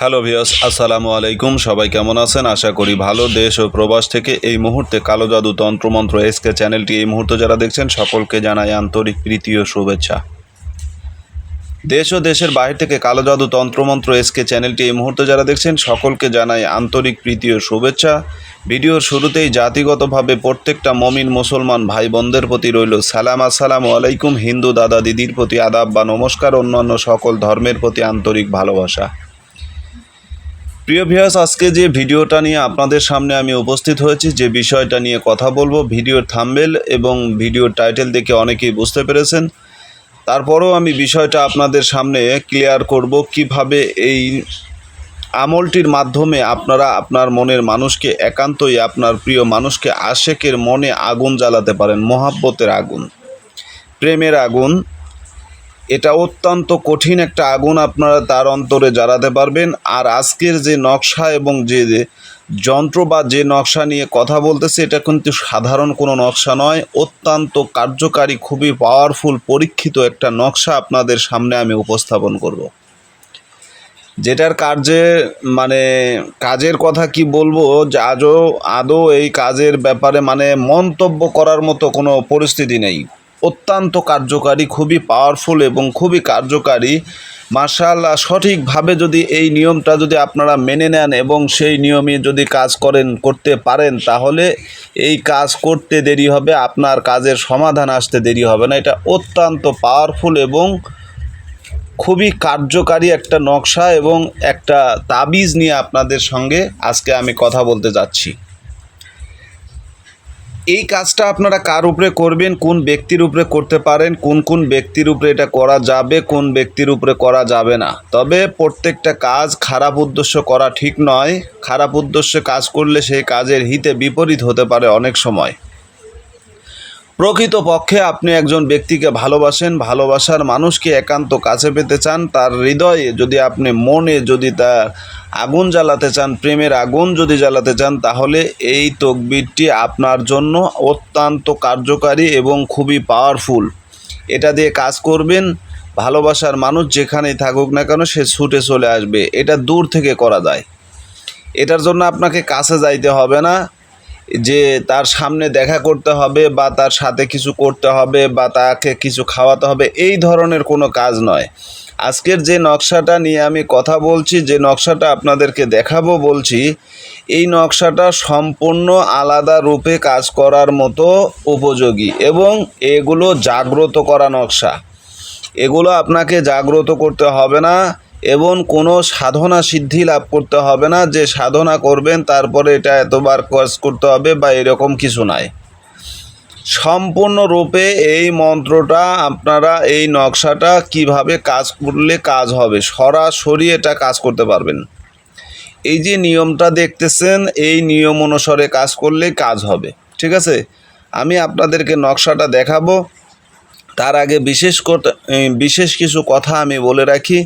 Hello ভিয়াস আসসালামু আলাইকুম। সবাই কেমন আছেন? আশা করি ভালো। দেশ ও প্রবাস থেকে এই মুহূর্তে কালো জাদু তন্ত্রমন্ত্র এসকে চ্যানেলটি এই মুহূর্তে যারা দেখছেন, সকলকে জানাই আন্তরিক প্রীতি ও শুভেচ্ছা। দেশ ও দেশের বাইরে থেকে কালো জাদু তন্ত্রমন্ত্র এসকে চ্যানেলটি এই মুহূর্তে যারা দেখছেন, সকলকে জানাই আন্তরিক প্রীতি ও শুভেচ্ছা। ভিডিওর শুরুতেই জাতিগতভাবে প্রত্যেকটা মমিন মুসলমান ভাই বোনদের প্রতি রইল সালাম। আসসালামু আলাইকুম। হিন্দু দাদা দিদির প্রতি আদাব বা নমস্কার। অন্যান্য সকল ধর্মের প্রতি আন্তরিক ভালোবাসা। প্রিয় ভিউয়ার্স, আজকে যে ভিডিওটা নিয়ে আপনাদের সামনে আমি উপস্থিত হয়েছি, যে বিষয়টা নিয়ে কথা বলব, ভিডিওর থাম্বেল এবং ভিডিওর টাইটেল দেখে অনেকেই বুঝতে পেরেছেন। তারপরেও আমি বিষয়টা আপনাদের সামনে ক্লিয়ার করব, কীভাবে এই আমলটির মাধ্যমে আপনারা আপনার মনের মানুষকে একান্তই আপনার প্রিয় মানুষকে আশেকের মনে আগুন জ্বালাতে পারেন, মহাব্বতের আগুন, প্রেমের আগুন। এটা অত্যন্ত কঠিন একটা আগুন আপনারা তার অন্তরে জ্বালাতে পারবেন। আর আজকের যে নকশা এবং যে যন্ত্র বা যে নকশা নিয়ে কথা বলতেছে, এটা কিন্তু সাধারণ কোনো নকশা নয়। অত্যন্ত কার্যকারী, খুবই পাওয়ারফুল পরীক্ষিত একটা নকশা আপনাদের সামনে আমি উপস্থাপন করব। যেটার কার্যে মানে কাজের কথা কি বলব, যে আজও, আদৌ এই কাজের ব্যাপারে মানে মন্তব্য করার মতো কোনো পরিস্থিতি নেই। অত্যন্ত কার্যকারী, খুবই পাওয়ারফুল এবং খুবই কার্যকারী। মার্শাল্লাহ সঠিকভাবে যদি এই নিয়মটা যদি আপনারা মেনে নেন এবং সেই নিয়মে যদি কাজ করেন, করতে পারেন, তাহলে এই কাজ করতে দেরি হবে, আপনার কাজের সমাধান আসতে দেরি হবে না। এটা অত্যন্ত পাওয়ারফুল এবং খুবই কার্যকারী একটা নকশা এবং একটা তাবিজ নিয়ে আপনাদের সঙ্গে আজকে আমি কথা বলতে যাচ্ছি। এই কাজটা আপনারা কার উপরে করবেন, কোন ব্যক্তির উপরে করতে পারেন, কোন কোন ব্যক্তির উপরে এটা করা যাবে, কোন ব্যক্তির উপরে করা যাবে না। তবে প্রত্যেকটা কাজ খারাপ উদ্দেশ্য করা ঠিক নয়। খারাপ উদ্দেশ্যে কাজ করলে সেই কাজের হিতে বিপরীত হতে পারে অনেক সময়। প্রকৃতপক্ষে আপনি একজন ব্যক্তিকে ভালোবাসেন, ভালোবাসার মানুষকে একান্ত কাছে পেতে চান, তার হৃদয়ে যদি আপনি মনে যদি তার আগুন জ্বালাতে চান, প্রেমের আগুন যদি জ্বালাতে চান, তাহলে এই তকবিরটি আপনার জন্য অত্যন্ত কার্যকারী এবং খুবই পাওয়ারফুল এটা দিয়ে কাজ করবেন, ভালোবাসার মানুষ যেখানেই থাকুক না কেন সে ছুটে চলে আসবে। এটা দূর থেকে করা যায়। এটার জন্য আপনাকে কাছে যাইতে হবে না। যে তার সামনে দেখা করতে হবে বা তার সাথে কিছু করতে হবে বা তাকে কিছু খাওয়াতে হবে, এই ধরনের কোনো কাজ নয়। আজকের যে নকশাটা নিয়ে আমি কথা বলছি, যে নকশাটা আপনাদেরকে দেখাবো বলছি, এই নকশাটা সম্পূর্ণ আলাদা রূপে কাজ করার মতো উপযোগী এবং এগুলো জাগ্রত করা নকশা। এগুলো আপনাকে জাগ্রত করতে হবে না। এবং কোনো সাধনা সিদ্ধি লাভ করতে হবে না। যে সাধনা করবেন, তারপরে এটা এতবার কাজ করতে হবে বা এরকম কিছু নাই। সম্পূর্ণরূপে এই মন্ত্রটা আপনারা এই নকশাটা কীভাবে কাজ করলে কাজ হবে, সরাসরি এটা কাজ করতে পারবেন। এই যে নিয়মটা দেখতেছেন, এই নিয়ম অনুসারে কাজ করলে কাজ হবে। ঠিক আছে? আমি আপনাদেরকে নকশাটা দেখাবো। তার আগে বিশেষ বিশেষ কিছু কথা আমি বলে রাখি।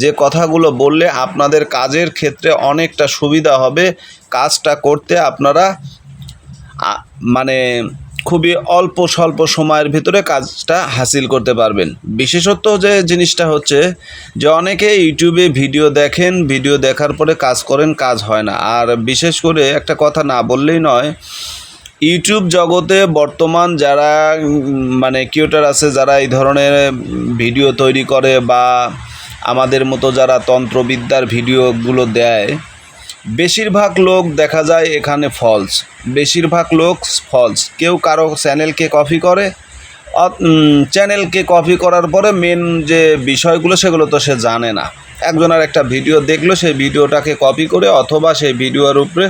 যে কথাগুলো বললে আপনাদের কাজের ক্ষেত্রে অনেকটা সুবিধা হবে। কাজটা করতে আপনারা মানে খুবই অল্প স্বল্প সময়ের ভিতরে কাজটা হাসিল করতে পারবেন। বিশেষত যে জিনিসটা হচ্ছে যে অনেকে ইউটিউবে ভিডিও দেখেন, ভিডিও দেখার পরে কাজ করেন, কাজ হয় না। আর বিশেষ করে একটা কথা না বললেই নয় ইউটিউব জগতে বর্তমান যারা মানে কিউটার আছে, যারা এই ধরনের ভিডিও তৈরি করে বা আমাদের মতো যারা তন্ত্রবিদ্যার ভিডিওগুলো দেয়, বেশিরভাগ লোক দেখা যায় এখানে ফলস বেশিরভাগ লোক ফলস কেউ কারও চ্যানেলকে কপি করে চ্যানেলকে কপি করার পরে মেন যে বিষয়গুলো, সেগুলো তো সে জানে না। একজনের একটা ভিডিও দেখল, সেই ভিডিওটাকে কপি করে অথবা সেই ভিডিওর উপরে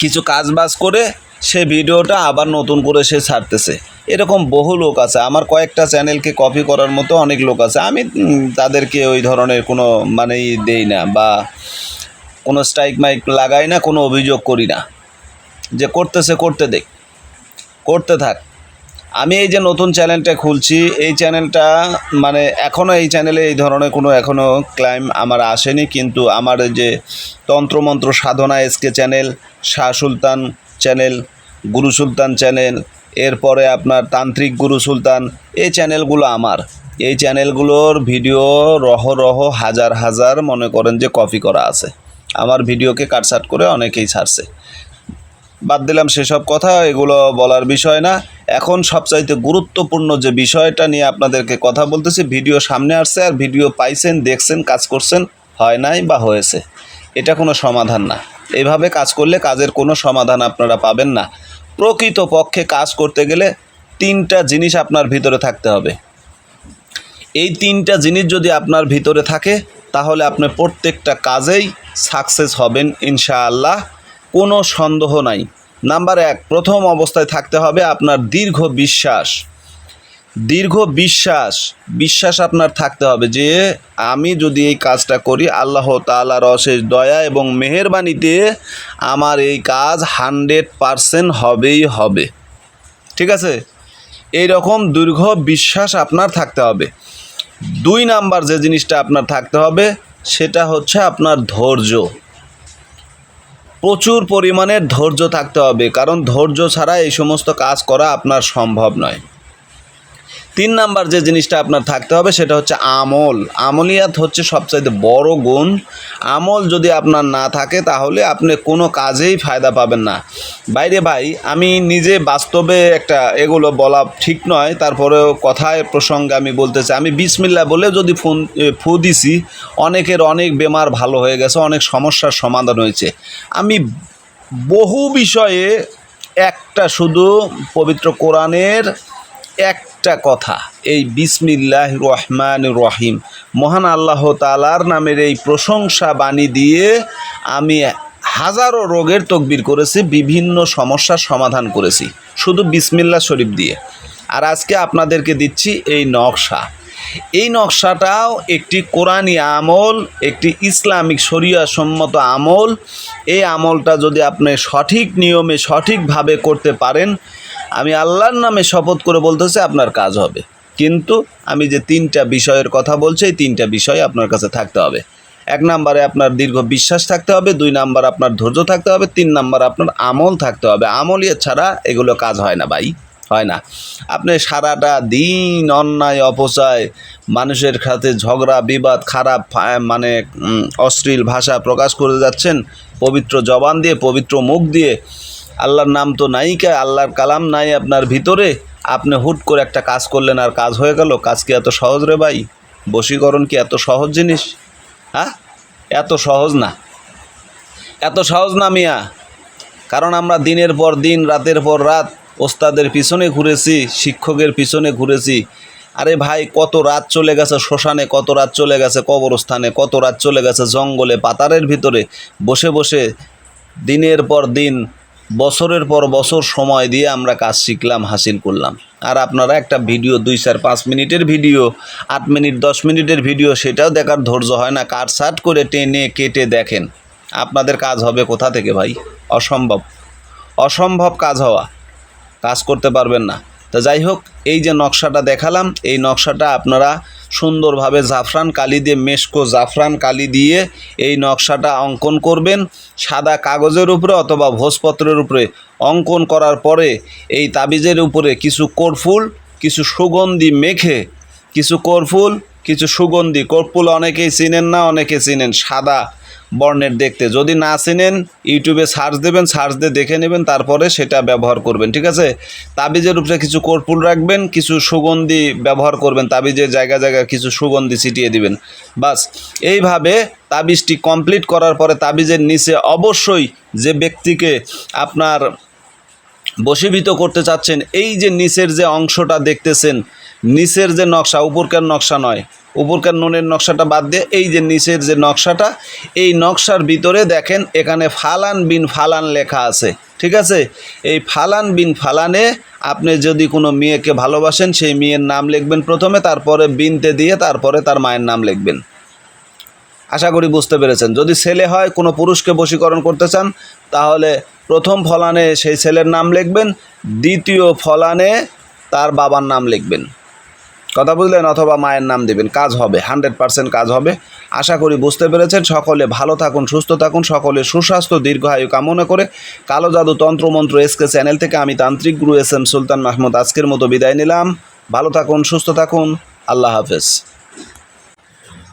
কিছু কাজ বাজ করে সে ভিডিওটা আবার নতুন করে সে ছাড়তেছে। এরকম বহু লোক আছে। আমার কয়েকটা চ্যানেলকে কপি করার মতো অনেক লোক আছে। আমি তাদেরকে ওই ধরনের কোনো মানেই দেই না বা কোনো স্ট্রাইক মাইক লাগাই না, কোনো অভিযোগ করি না। যে করতেছে, করতে দেখ। করতে থাক। আমি এই যে নতুন চ্যানেলটা খুলছি, এই চ্যানেলটা মানে এখনও এই চ্যানেলে এই ধরনের কোনো এখনও ক্লাইম আমার আসেনি। কিন্তু আমার যে তন্ত্রমন্ত্র সাধনা SK channel, Shah Sultan channel, গুরু সুলতান চ্যানেল, এরপরে আপনার তান্ত্রিক গুরু সুলতান, এই চ্যানেলগুলো আমার। এই চ্যানেলগুলোর ভিডিও রহ রহ হাজার হাজার মনে করেন যে কপি করা আছে। আমার ভিডিওকে কাটসাট করে অনেকেই ছাড়ছে। বাদ দিলাম সেসব কথা, এগুলো বলার বিষয় না। এখন সবচাইতে গুরুত্বপূর্ণ যে বিষয়টা নিয়ে আপনাদেরকে কথা বলতেছি, ভিডিও সামনে আসছে আর ভিডিও পাইছেন, দেখছেন, কাজ করছেন, হয় নাই বা হয়েছে, এটা কোনো সমাধান না। এইভাবে কাজ করলে কাজের কোনো সমাধান আপনারা পাবেন না। প্রকৃত পক্ষে কাজ করতে গেলে তিনটা জিনিস আপনার ভিতরে থাকতে হবে। এই তিনটা জিনিস যদি আপনার ভিতরে থাকে, তাহলে আপনি প্রত্যেকটা কাজেই সাকসেস হবেন ইনশাআল্লাহ। কোনো সন্দেহ নাই। নাম্বার এক, প্রথম অবস্থায় থাকতে হবে আপনার দীর্ঘ বিশ্বাস। দীর্ঘ বিশ্বাস বিশ্বাস আপনার থাকতে হবে যে আমি যদি এই কাজটা করি, আল্লাহ তাআলার অশেষ দয়া এবং মেহেরবানিতে আমার এই কাজ হান্ড্রেড পারসেন্ট হবেই হবে। ঠিক আছে? এই রকম দীর্ঘ বিশ্বাস আপনার থাকতে হবে। দুই নাম্বার যে জিনিসটা আপনার থাকতে হবে, সেটা হচ্ছে আপনার ধৈর্য। প্রচুর পরিমাণের ধৈর্য থাকতে হবে, কারণ ধৈর্য ছাড়া এই সমস্ত কাজ করা আপনার সম্ভব নয়। তিন নাম্বার যে জিনিসটা আপনার থাকতে হবে সেটা হচ্ছে আমল। আমলিয়াত হচ্ছে সবচাইতে বড় গুণ। আমল যদি আপনার না থাকে তাহলে আপনি কোনো কাজেই ফায়দা পাবেন না। বাইরে ভাই, আমি নিজে বাস্তবে একটা এগুলো বলা ঠিক নয়, তারপরেও কথায় প্রসঙ্গে আমি বলতে চাই। আমি বিসমিল্লা বলে যদি ফোন ফু দিছি, অনেকের অনেক বেমার ভালো হয়ে গেছে, অনেক সমস্যার সমাধান হয়েছে। আমি বহু বিষয়ে একটা শুধু পবিত্র কোরআনের একটা কথা, এই বিসমিল্লাহ রহমান রহিম। মহান আল্লাহ তালার নামের এই প্রশংসা বাণী দিয়ে আমি হাজারো রোগের তকবির করেছি, বিভিন্ন সমস্যার সমাধান করেছি, শুধু বিসমিল্লা শরীফ দিয়ে। আর আজকে আপনাদেরকে দিচ্ছি এই নকশা। এই নকশাটাও একটি কোরআনি আমল, একটি ইসলামিক শরিয়া সম্মত আমল। এই আমলটা যদি আপনি সঠিক নিয়মে সঠিকভাবে করতে পারেন আমি আল্লাহর নামে শপথ করে বলতেছি, আপনার কাজ হবে। কিন্তু আমি যে তিনটা বিষয়ের কথা বলছি, এই তিনটা বিষয় আপনার কাছে থাকতে হবে। এক নম্বরে আপনার দীর্ঘ বিশ্বাস থাকতে হবে, দুই নাম্বার আপনার ধৈর্য থাকতে হবে, তিন নাম্বার আপনার আমল থাকতে হবে। আমলিয়ে ছাড়া এগুলো কাজ হয় না ভাই, হয় না। আপনি সারাটা দিন অন্যায়, অপচয়, মানুষের সাথে ঝগড়া, বিবাদ, খারাপ মানে অশ্লীল ভাষা প্রকাশ করে যাচ্ছেন, পবিত্র জবান দিয়ে, পবিত্র মুখ দিয়ে আল্লাহর নাম তো নাই কে, আল্লাহর কালাম নাই আপনার ভিতরে। আপনি হুট করে একটা কাজ করলেন আর কাজ হয়ে গেল। কাজ কি এত সহজ রে ভাই? বশীকরণ কি এত সহজ জিনিস? হ্যাঁ? এত সহজ না। এত সহজ না মিয়া। কারণ আমরা দিনের পর দিন, রাতের পর রাত ওস্তাদের পিছনে ঘুরেছি, শিক্ষকের পিছনে ঘুরেছি। আরে ভাই, কত রাত চলে গেছে শ্মশানে, কত রাত চলে গেছে কবরস্থানে, কত রাত চলে গেছে জঙ্গলে পাতারের ভিতরে। বসে বসে দিনের পর দিন বছরের পর বছর সময় দিয়ে আমরা কাজ শিখলাম, হাসিল করলাম। আর আপনারা একটা ভিডিও, দুই চার পাঁচ মিনিটের ভিডিও, আট মিনিট, দশ মিনিটের ভিডিও, সেটাও দেখার ধৈর্য হয় না। কাট সাট করে টেনে কেটে দেখেন, আপনাদের কাজ হবে কোথা থেকে ভাই? অসম্ভব। অসম্ভব কাজ হওয়া, কাজ করতে পারবেন না। তা যাই হোক, এই যে নকশাটা দেখালাম, এই নকশাটা আপনারা সুন্দরভাবে জাফরান কালি দিয়ে, মেশকো জাফরান কালি দিয়ে এই নকশাটা অঙ্কন করবেন। সাদা কাগজের উপরে অথবা ভোজপত্রের উপরে অঙ্কন করার পরে এই তাবিজের উপরে কিছু কর্ফুল, কিছু সুগন্ধি মেখে, কিছু কর্ফুল, কিছু সুগন্ধি। কর্পুল অনেকেই চিনেন না, অনেকে চিনেন সাদা। বর্ণের দেখতে। যদি না চেনেন, ইউটিউবে সার্চ দেবেন, সার্চ দিয়ে দেখে নেবেন, তারপরে সেটা ব্যবহার করবেন, ঠিক আছে? তাবিজের উপরে কিছু কর্পুল রাখবেন, কিছু সুগন্ধি ব্যবহার করবেন, তাবিজের জায়গা জায়গায় কিছু সুগন্ধি ছিটিয়ে দিবেন, বাস। এইভাবে তাবিজটি কমপ্লিট করার পরে তাবিজের নিচে অবশ্যই যে ব্যক্তিকে আপনার বশীভূত করতে চাচ্ছেন। এই যে নিচের যে অংশটা দেখতেছেন, নিচের যে নকশা, উপরকার নকশা নয়, উপরকার নুনের নকশাটা বাদ দিয়ে এই যে নিচের যে নকশাটা, এই নকশার ভিতরে দেখেন এখানে ফালান বিন ফালান লেখা আছে। ঠিক আছে? এই ফালান বিন ফালানে আপনি যদি কোনো মেয়েকে ভালোবাসেন, সেই মেয়ের নাম লিখবেন প্রথমে, তারপরে বিনতে দিয়ে তারপরে তার মায়ের নাম লিখবেন। আশা করি বুঝতে পেরেছেন। যদি ছেলে হয়, কোনো পুরুষকে বশীকরণ করতে চান, তাহলে প্রথম ফলানে সেই ছেলের নাম লিখবেন, দ্বিতীয় ফলানে তার বাবার নাম লিখবেন। কথা বুঝলেন? অথবা মায়ের নাম দিবেন। কাজ হবে, হান্ড্রেড পার্সেন্ট কাজ হবে। আশা করি বুঝতে পেরেছেন। সকলে ভালো থাকুন, সুস্থ থাকুন, সকলে সুস্বাস্থ্য, দীর্ঘায়ু কামনা করে। কালো জাদু তন্ত্রমন্ত্র এসকে চ্যানেল থেকে আমি তান্ত্রিক গুরু এস এম সুলতান মাহমুদ আজকের মতো বিদায় নিলাম। ভালো থাকুন, সুস্থ থাকুন। আল্লাহ হাফেজ।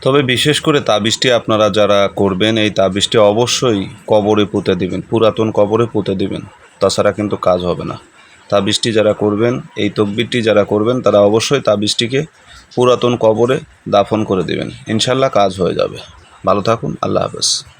তবে বিশেষ করে তাবিজটি আপনারা যারা করবেন, এই তাবিজটি অবশ্যই কবরে পুঁতে দিবেন, পুরাতন কবরে পুঁতে দিবেন। তাছাড়া কিন্তু কাজ হবে না। তাবিজটি যারা করবেন, এই তকবিরটি যারা করবেন, তারা অবশ্যই তাবিজটিকে পুরাতন কবরে দাফন করে দিবেন। ইনশাল্লাহ কাজ হয়ে যাবে। ভালো থাকুন, আল্লাহ হাফেজ।